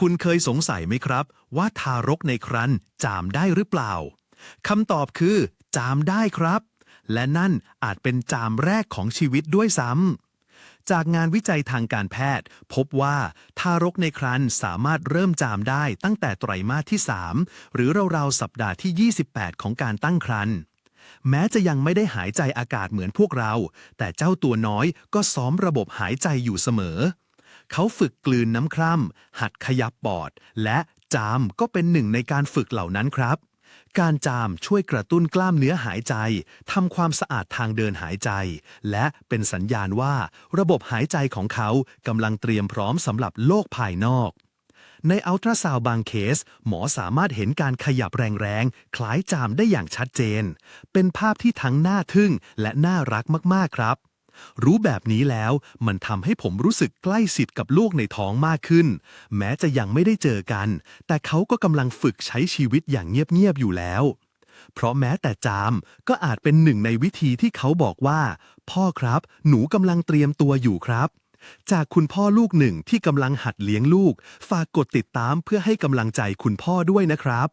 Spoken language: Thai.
คุณเคยสงสัยไหมครับ ว่าทารกในครรภ์จามได้หรือเปล่าคำตอบคือ จามได้ครับ และนั่นอาจเป็นจามแรกของชีวิตด้วยซ้ำจากงานวิจัยทางการแพทย์ พบว่าทารกในครรภ์สามารถเริ่มจามได้ตั้งแต่ไตรมาสที่ 3 หรือราวๆสัปดาห์ที่ 28 ของการตั้งครรภ์แม้จะยังไม่ได้หายใจอากาศเหมือนพวกเรา แต่เจ้าตัวน้อยก็ซ้อมระบบหายใจอยู่เสมอ เขาฝึกกลืนน้ำคร่ำหัดขยับปอด และจามก็เป็นหนึ่งในการฝึกเหล่านั้นครับ การจามช่วยกระตุ้นกล้ามเนื้อหายใจทำความสะอาดทางเดินหายใจ และเป็นสัญญาณว่าระบบหายใจของเขากำลังเตรียมพร้อมสำหรับโลกภายนอกในอัลตราซาวบางเคส หมอสามารถเห็นการขยับแรงๆ คล้ายจามได้อย่างชัดเจน เป็นภาพที่ทั้งน่าทึ่งและน่ารักมากๆครับ รู้แบบนี้แล้วมันทำให้ผมรู้สึกใกล้ชิดกับลูกในท้องมากขึ้น แม้จะยังไม่ได้เจอกัน แต่เขาก็กำลังฝึกใช้ชีวิตอย่างเงียบ ๆ อยู่แล้ว เพราะแม้แต่จามก็อาจเป็นหนึ่งในวิธีที่เขาบอกว่า พ่อครับ หนูกำลังเตรียมตัวอยู่ครับ จากคุณพ่อลูกหนึ่งที่กำลังหัดเลี้ยงลูก ฝากกดติดตามเพื่อให้กำลังใจคุณพ่อด้วยนะครับ